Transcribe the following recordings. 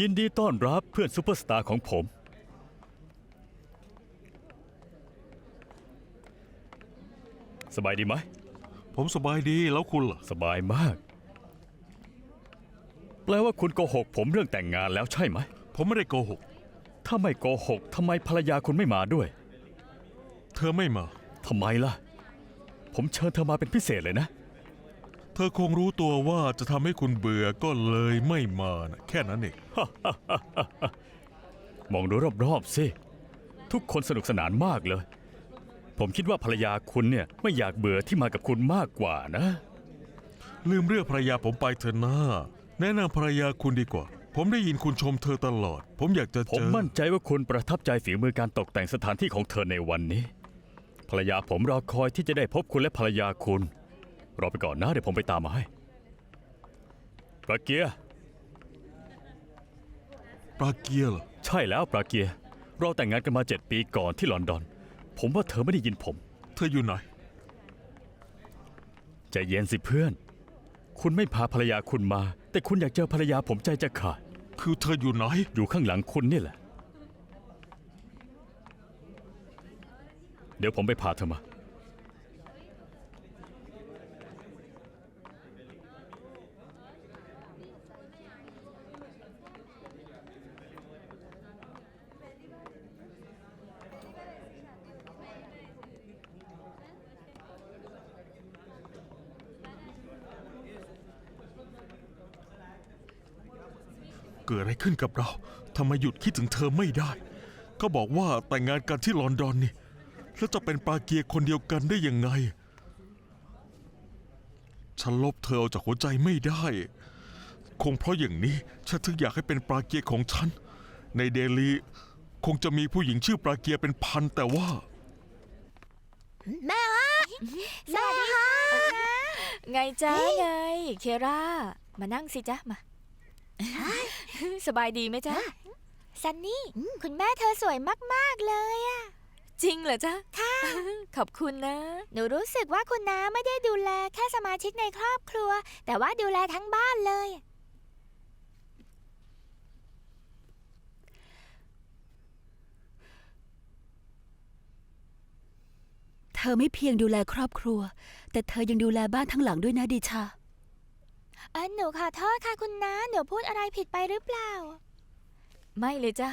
ยินดีต้อนรับเพื่อนซูเปอร์สตาร์ของผม สบายดีไหม ผมสบายดีแล้วคุณล่ะ สบายมาก แปลว่าคุณโกหกผมเรื่องแต่งงานแล้วใช่ไหม ผมไม่ได้โกหก ถ้าไม่โกหกทำไมภรรยาคุณไม่มาด้วยเธอไม่มา ทำไมล่ะ ผมเชิญเธอมาเป็นพิเศษเลยนะ เธอคงรู้ตัวว่าจะทำให้คุณเบื่อก็เลยไม่มานะแค่นั้นเอง มองดูรอบๆสิ ทุกคนสนุกสนานมากเลย ผมคิดว่าภรรยาคุณเนี่ยไม่อยากเบื่อที่มากับคุณมากกว่านะ ลืมเรื่องภรรยาผมไปเถอะนะแนะนำภรรยาคุณดีกว่า ผมได้ยินคุณชมเธอตลอด ผมอยากจะผมเจอมั่นใจว่าคุณประทับใจฝีมือการตกแต่งสถานที่ของเธอในวันนี้ ภรรยาผมรอคอยที่จะได้พบคุณและภรรยาคุณ รอไปก่อนนะเดี๋ยวผมไปตามมาให้ปลาเกียร์ปลาเกียร์เหรอ ใช่แล้วปลาเกียร์เราแต่งงานกันมาเจ็ดปีก่อนที่ลอนดอน ผมว่าเธอไม่ได้ยินผม เธออยู่ไหนใจเย็นสิเพื่อน คุณไม่พาภรรยาคุณมา แต่คุณอยากเจอภรรยาผมใจจะขาด คือเธออยู่ไหน อยู่ข้างหลังคุณนี่แหละ เดี๋ยวผมไปพาเธอมา เกิดอะไรขึ้นกับเราทำไมหยุดคิดถึงเธอไม่ได้ ก็บอกว่าแต่งงานกันที่ลอนดอนนี่ แล้วจะเป็นปลาเกียร์คนเดียวกันได้ยังไง ฉันลบเธอออกจากหัวใจไม่ได้ คงเพราะอย่างนี้ฉันถึงอยากให้เป็นปลาเกียร์ของฉัน ในเดลีคงจะมีผู้หญิงชื่อปลาเกียร์เป็นพันแต่ว่า แม่ฮะสวัสดีค่ะไงจ้าไง เครามานั่งสิจ๊ะมา สบายดีไหมจ๊ะ ซันนี่ คุณแม่เธอสวยมาก ๆ เลยอะจริงเหรอจ๊ะ ค่ะ ขอบคุณนะ หนูรู้สึกว่าคุณน้าไม่ได้ดูแลแค่สมาชิกในครอบครัว แต่ว่าดูแลทั้งบ้านเลย เธอไม่เพียงดูแลครอบครัว แต่เธอยังดูแลบ้านทั้งหลังด้วยนะดิชา เออหนูขอโทษค่ะคุณน้า หนูพูดอะไรผิดไปหรือเปล่า ไม่เลยจ้ะ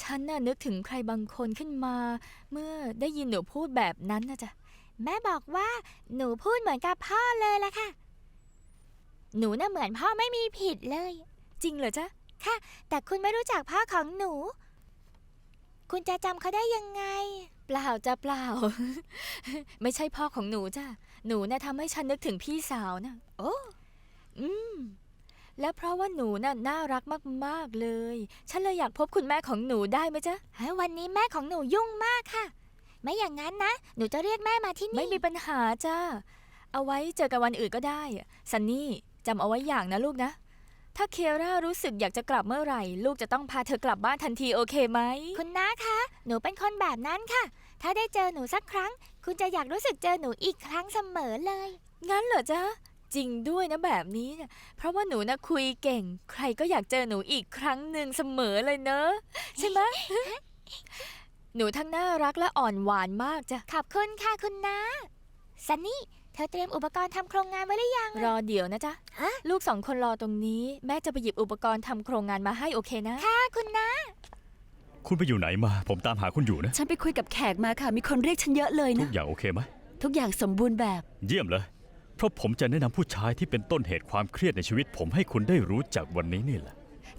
ฉันน่ะนึกถึงใครบางคนขึ้นมา เมื่อได้ยินหนูพูดแบบนั้นนะจ๊ะ แม่บอกว่าหนูพูดเหมือนกับพ่อเลยละค่ะ หนูน่ะเหมือนพ่อไม่มีผิดเลย จริงเหรอจ๊ะ ค่ะ แต่คุณไม่รู้จักพ่อของหนู คุณจะจำเขาได้ยังไง เปล่าจ้ะเปล่า ไม่ใช่พ่อของหนูจ้ะ หนูน่ะทำให้ฉันนึกถึงพี่สาวนะโอ้อืม และเพราะว่าหนูน่ะน่ารักมากๆเลย ฉันเลยอยากพบคุณแม่ของหนูได้ไหมจ๊ะเฮ้ยวันนี้แม่ของหนูยุ่งมากค่ะ ไม่อย่างนั้นนะ หนูจะเรียกแม่มาที่นี่ ไม่มีปัญหาจ้า เอาไว้เจอกันวันอื่นก็ได้ ซันนี่จำเอาไว้อย่างนะลูกนะ ถ้าเครารู้สึกอยากจะกลับเมื่อไหร่ ลูกจะต้องพาเธอกลับบ้านทันทีโอเคไหม คุณน้าคะ หนูเป็นคนแบบนั้นค่ะ ถ้าได้เจอหนูสักครั้ง คุณจะอยากรู้สึกเจอหนูอีกครั้งเสมอเลย งั้นเหรอจ๊ะ จริงด้วยนะแบบนี้เนี่ยเพราะว่าหนูนะคุยเก่ง ใครก็อยากเจอหนูอีกครั้งหนึ่งเสมอเลยเนอะใช่ไหม หนูทั้งน่ารักและอ่อนหวานมากจ้ะ ขอบคุณค่ะคุณน้าซันนี่เธอเตรียมอุปกรณ์ทำโครงงานไว้หรือยัง รอเดี๋ยวนะจ๊ะ ฮะ ลูกสองคนรอตรงนี้ แม่จะไปหยิบอุปกรณ์ทำโครงงานมาให้โอเคนะ ค่ะคุณน้า คุณไปอยู่ไหนมา ผมตามหาคุณอยู่นะ ฉันไปคุยกับแขกมาค่ะ มีคนเรียกฉันเยอะเลยทุนะ กอย่างโอเคไหม ทุกอย่างสมบูรณ์แบบ เยี่ยมเลย เพราะผมจะแนะนำผู้ชายที่เป็นต้นเหตุความเครียดในชีวิต ผมให้คุณได้รู้จักวันนี้นี่แหละ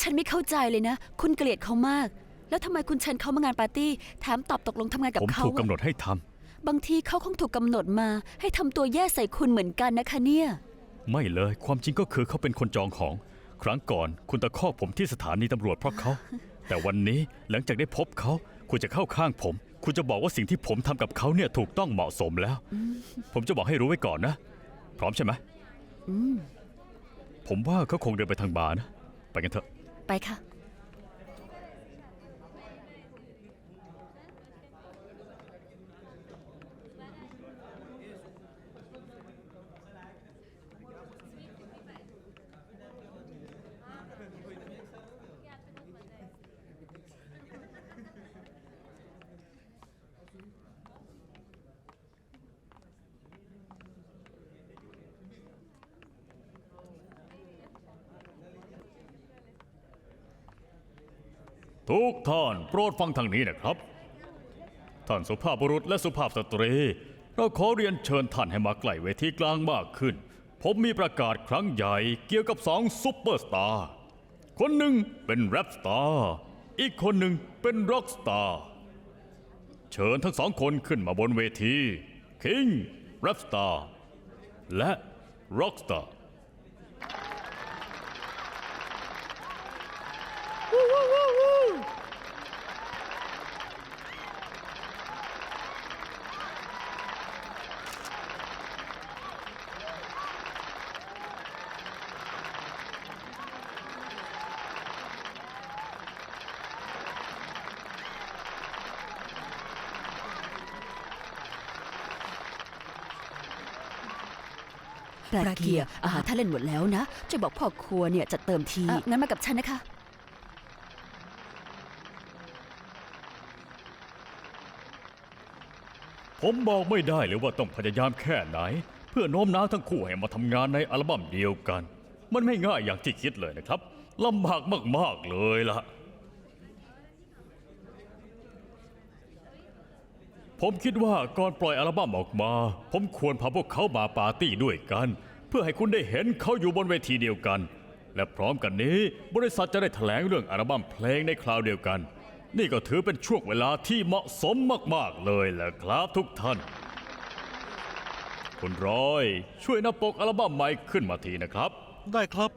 ฉันไม่เข้าใจเลยนะ คุณเกลียดเขามาก แล้วทำไมคุณเชิญเขามางานปาร์ตี้แถมตอบตกลงทำงานกับผมเขาถูกกำหนอะดให้ทำบางทีเขาคงถูกกำหนดมา ให้ทำตัวแย่ใส่คุณเหมือนกันนะคะเนี่ย ไม่เลย ความจริงก็คือเขาเป็นคนจองของ ครั้งก่อนคุณตะคอกผมที่สถานีตำรวจเพราะเขา แต่วันนี้หลังจากได้พบเขา คุณจะเข้าข้างผม คุณจะบอกว่าสิ่งที่ผมทำกับเขาเนี่ยถูกต้องเหมาะสมแล้ว ผมจะบอกให้รู้ไว้ก่อนนะ พร้อมใช่ไหมอืมผมว่าเขาคงเดินไปทางบาร์นะ ไปกันเถอะ ไปค่ะ ทุกท่านโปรดฟังทางนี้นะครับ ท่านสุภาพบุรุษและสุภาพสตรี เราขอเรียนเชิญท่านให้มาใกล้เวทีกลางมากขึ้น ผมมีประกาศครั้งใหญ่เกี่ยวกับสองซุปเปอร์สตาร์คนหนึ่งเป็นแรปสตาร์อีกคนหนึ่งเป็นร็อกสตาร์เชิญทั้งสองคนขึ้นมาบนเวที King Rap Star และ Rockstar ปลาเกียร์อาหารท่านเล่นหมดแล้วนะจะบอกพ่อครัวเนี่ยจะเติมทีงั้นมากับฉันนะคะ ผมบอกไม่ได้เลยว่าต้องพยายามแค่ไหน เพื่อโน้มน้าวทั้งคู่ให้มาทำงานในอัลบั้มเดียวกัน มันไม่ง่ายอย่างที่คิดเลยนะครับลำบากมากๆเลยล่ะ ผมคิดว่าก่อนปล่อยอัลบั้มออกมา ผมควรพาพวกเขามาปาร์ตี้ด้วยกัน เพื่อให้คุณได้เห็นเขาอยู่บนเวทีเดียวกัน และพร้อมกันนี้ บริษัทจะได้แถลงเรื่องอัลบั้มเพลงในคราวเดียวกัน นี่ก็ถือเป็นช่วงเวลาที่เหมาะสมมากๆเลยแหละครับทุกท่าน คุณร้อย ช่วยนำปกอัลบั้มใหม่ขึ้นมาทีนะครับ ได้ครับ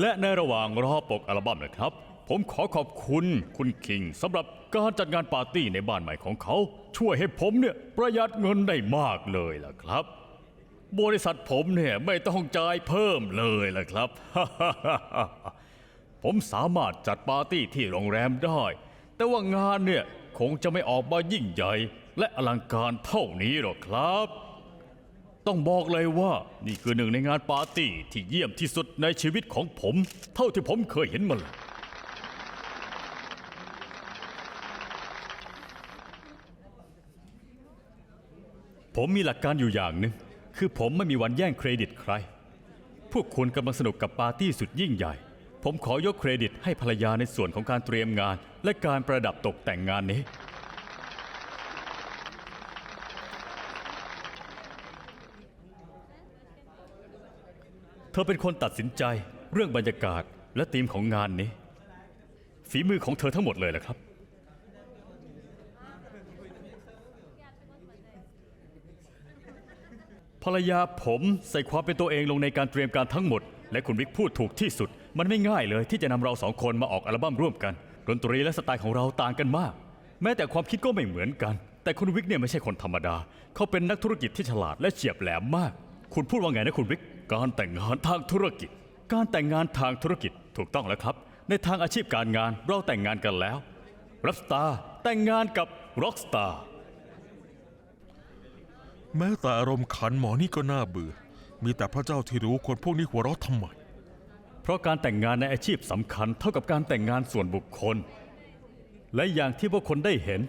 และในระหว่างรอปกอัลบั้มนะครับ ผมขอขอบคุณคุณคิงสำหรับ การจัดงานปาร์ตี้ในบ้านใหม่ของเขา ช่วยให้ผมเนี่ยประหยัดเงินได้มากเลยล่ะครับ บริษัทผมเนี่ยไม่ต้องจ่ายเพิ่มเลยล่ะครับ ผมสามารถจัดปาร์ตี้ที่โรงแรมได้ แต่ว่างานเนี่ยคงจะไม่ออกมายิ่งใหญ่ และอลังการเท่านี้หรอกครับ ต้องบอกเลยว่านี่คือหนึ่งในงานปาร์ตี้ที่เยี่ยมที่สุดในชีวิตของผม เท่าที่ผมเคยเห็นมาเลย ผมมีหลักการอยู่อย่างหนึ่งคือผมไม่มีวันแย่งเครดิตใคร พวกคุณกำลังสนุกกับปาร์ตี้สุดยิ่งใหญ่ ผมขอยกเครดิตให้ภรรยาในส่วนของการเตรียมงาน และการประดับตกแต่งงานนี้ เธอเป็นคนตัดสินใจเรื่องบรรยากาศและธีมของงานนี้ ฝีมือของเธอทั้งหมดเลยแหละครับ รรยาผมใส่ความเป็นตัวเองลงในการเตรียมการทั้งหมด และคุณวิกพูดถูกที่สุด มันไม่ง่ายเลยที่จะนำเราสองคนมาออกอัลบั้มร่วมกันดนตรีและสไตล์ของเราต่างกันมาก แม้แต่ความคิดก็ไม่เหมือนกัน แต่คุณวิกเนี่ยไม่ใช่คนธรรมดา เขาเป็นนักธุรกิจที่ฉลาดและเฉียบแหลมมาก คุณพูดว่าไงนะคุณวิกการแต่งงานทางธุรกิจ การแต่งงานทางธุรกิจถูกต้องแล้วครับ ในทางอาชีพการงานเราแต่งงานกันแล้วรับสตาร์แต่งงานกับร็อกสตาร์ แม้แต่อารมณ์ขันหมอนี่ก็น่าเบื่อ มีแต่พระเจ้าที่รู้คนพวกนี้หัวเราะทำไม เพราะการแต่งงานในอาชีพสำคัญเท่ากับการแต่งงานส่วนบุคคล และอย่างที่พวกคนได้เห็น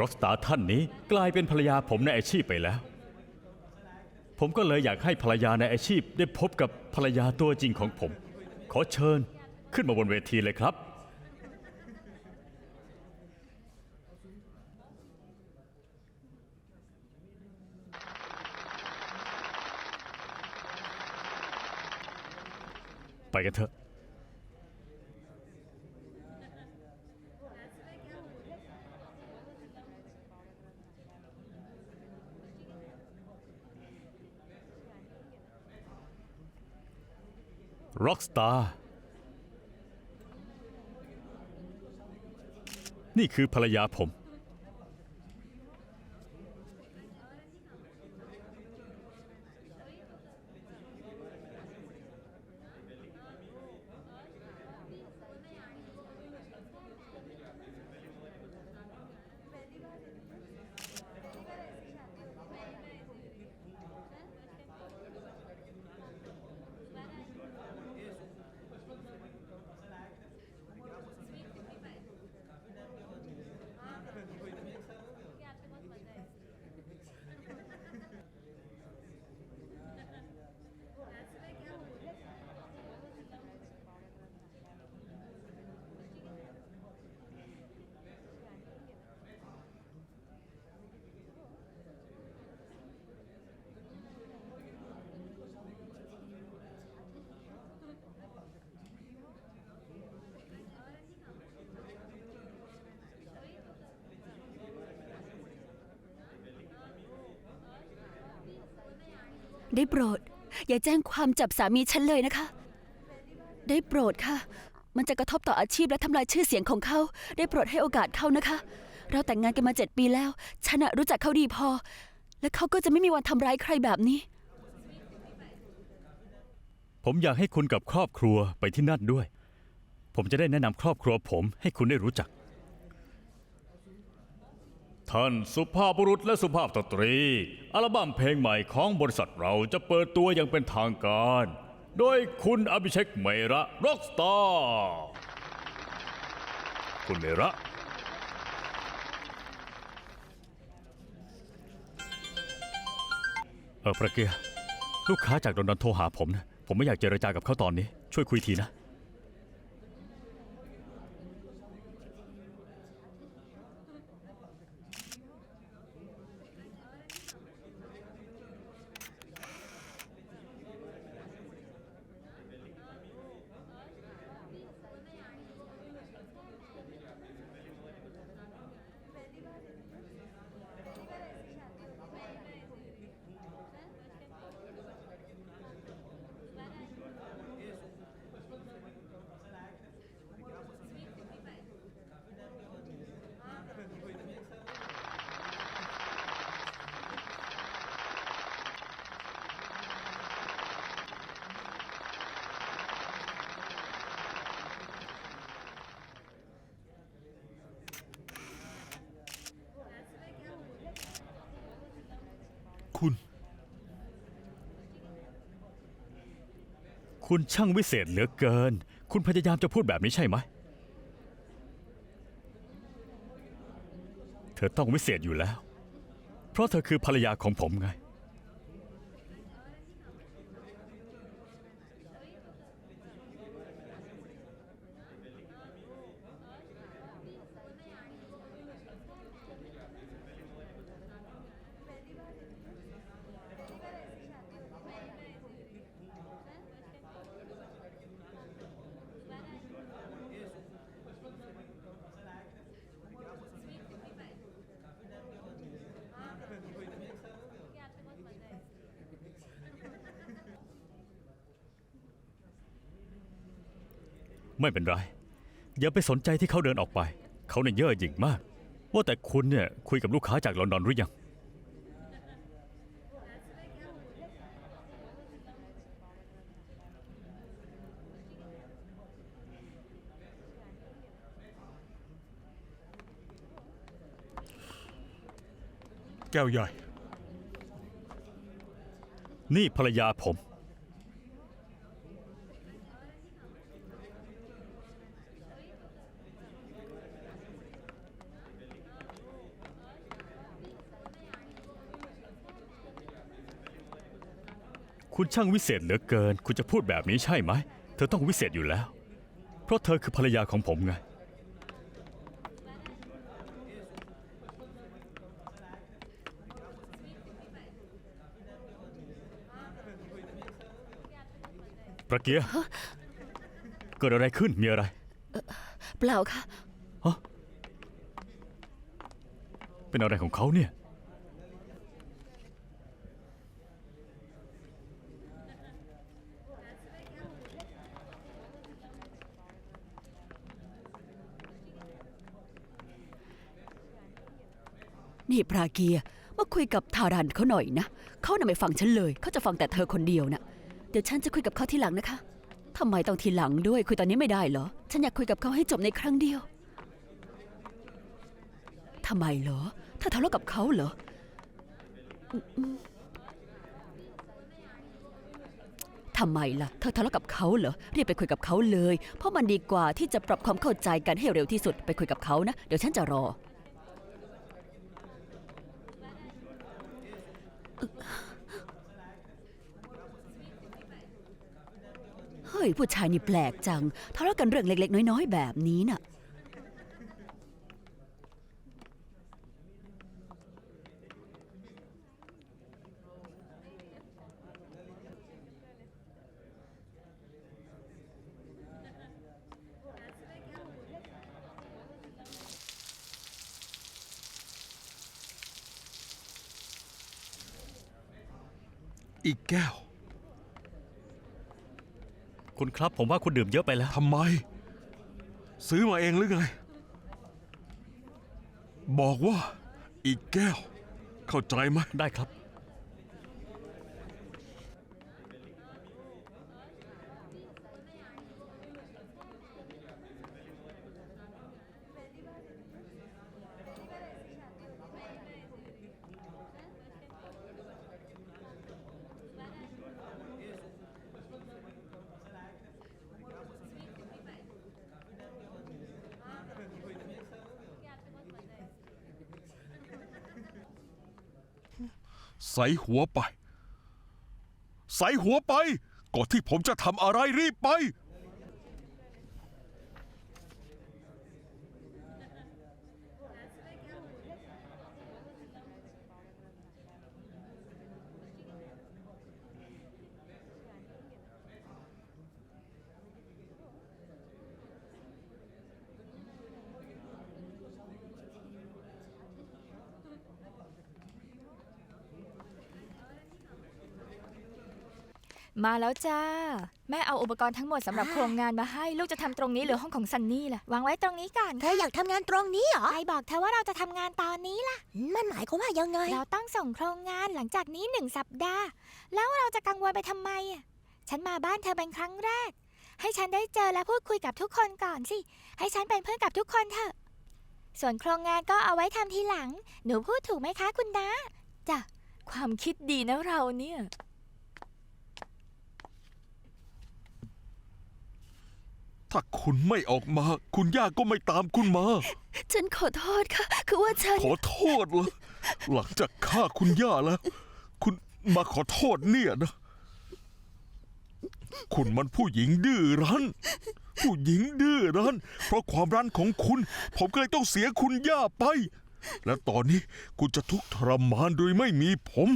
ร็อกสตาร์ท่านนี้กลายเป็นภรรยาผมในอาชีพไปแล้ว ผมก็เลยอยากให้ภรรยาในอาชีพได้พบกับภรรยาตัวจริงของผม ขอเชิญขึ้นมาบนเวทีเลยครับ ไปกันเถอะ ร็อกสตาร์ นี่คือภรรยาผม ได้โปรด อย่าแจ้งความจับสามีฉันเลยนะคะ ได้โปรดค่ะ มันจะกระทบต่ออาชีพและทำลายชื่อเสียงของเขา ได้โปรดให้โอกาสเขานะคะ เราแต่งงานกันมาเจ็ดปีแล้ว ฉันอะรู้จักเขาดีพอ และเขาก็จะไม่มีวันทำร้ายใครแบบนี้ ผมอยากให้คุณกับครอบครัวไปที่นั่นด้วย ผมจะได้แนะนำครอบครัวผมให้คุณได้รู้จัก ท่านสุภาพบุรุษและสุภาพสตรี อัลบั้มเพลงใหม่ของบริษัทเราจะเปิดตัวอย่างเป็นทางการ โดยคุณอภิเชกเมระร็อกสตาร์คุณเมระ เออประเกียร์ลูกค้าจากลอนดอนโทรหาผมนะ ผมไม่อยากเจรจากับเขาตอนนี้ ช่วยคุยทีนะ คุณช่างวิเศษเหลือเกิน คุณพยายามจะพูดแบบนี้ใช่ไหม เธอต้องวิเศษอยู่แล้ว เพราะเธอคือภรรยาของผมไง ไม่เป็นไร อย่าไปสนใจที่เขาเดินออกไป เขาเนี่ยเย่อหยิ่งมาก ว่าแต่คุณเนี่ยคุยกับลูกค้าจากลอนดอนหรือยัง แก้วใหญ่ นี่ภรรยาผม คุณช่างวิเศษเหลือเกิน คุณจะพูดแบบนี้ใช่ไหม เธอต้องวิเศษอยู่แล้ว เพราะเธอคือภรรยาของผมไง ประเกียร์เกิดอะไรขึ้น มีอะไร เปล่าค่ะ เป็นอะไรของเขาเนี่ย นี่ปราเกียมาคุยกับทารันเขาหน่อยนะเขาน่ะไม่ฟังฉันเลยเขาจะฟังแต่เธอคนเดียวนะเดี๋ยวฉันจะคุยกับเขาทีหลังนะคะทำไมต้องทีหลังด้วยคุยตอนนี้ไม่ได้เหรอ ฉันอยากคุยกับเขาให้จบในครั้งเดียวทำไมเหรอถ้าทะเลาะกับเขาเหรอทำไมล่ะ เธอทะเลาะกับเขาเหรอรีบไปคุยกับเขาเลย เพราะมันดีกว่าที่จะปรับความเข้าใจกันให้เร็วที่สุดไปคุยกับเขานะ เดี๋ยวฉันจะรอ เฮ้ย ผู้ชายนี่แปลกจังทะเลาะกันเรื่องเล็ก ๆ น้อย ๆ แบบนี้น่ะ อีกแก้วคุณครับ ผมว่าคุณดื่มเยอะไปแล้ว ทำไม ซื้อมาเองหรือไง บอกว่าอีกแก้ว เข้าใจไหมได้ครับ ใส่หัวไป ใส่หัวไป ก่อนที่ผมจะทำอะไรรีบไป มาแล้วจ้า แม่เอาอุปกรณ์ทั้งหมดสำหรับโครงงานมาให้ลูกจะทำตรงนี้หรือห้องของซันนี่ล่ะวางไว้ตรงนี้ก่อนเธออยากทำงานตรงนี้เหรอ ใครบอกเธอว่าเราจะทำงานตอนนี้ล่ะ มันหมายความว่ายังไง เราต้องส่งโครงงานหลังจากนี้หนึ่งสัปดาห์ แล้วเราจะกังวลไปทำไมอะฉันมาบ้านเธอเป็นครั้งแรก ให้ฉันได้เจอและพูดคุยกับทุกคนก่อนสิ ให้ฉันเป็นเพื่อนกับทุกคนเถอะ ส่วนโครงงานก็เอาไว้ทำทีหลัง หนูพูดถูกไหมคะคุณน้าความคิดดีนะเราเนี่ย ถ้าคุณไม่ออกมา คุณย่าก็ไม่ตามคุณมา ฉันขอโทษค่ะ คือว่าฉัน ขอโทษเหรอหลังจากฆ่าคุณย่าแล้ว คุณมาขอโทษเนี่ยนะ คุณมันผู้หญิงดื้อรั้น ผู้หญิงดื้อรั้น เพราะความรั้นของคุณ ผมก็เลยต้องเสียคุณย่าไป และตอนนี้คุณจะทุกข์ทรมานโดยไม่มีผม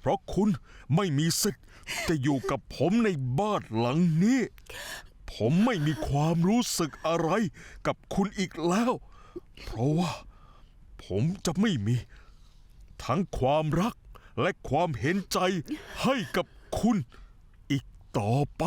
เพราะคุณไม่มีสิทธิ์จะอยู่กับผมในบ้านหลังนี้ ผมไม่มีความรู้สึกอะไรกับคุณอีกแล้ว เพราะว่า ผมจะไม่มี ทั้งความรักและความเห็นใจให้กับคุณอีกต่อไป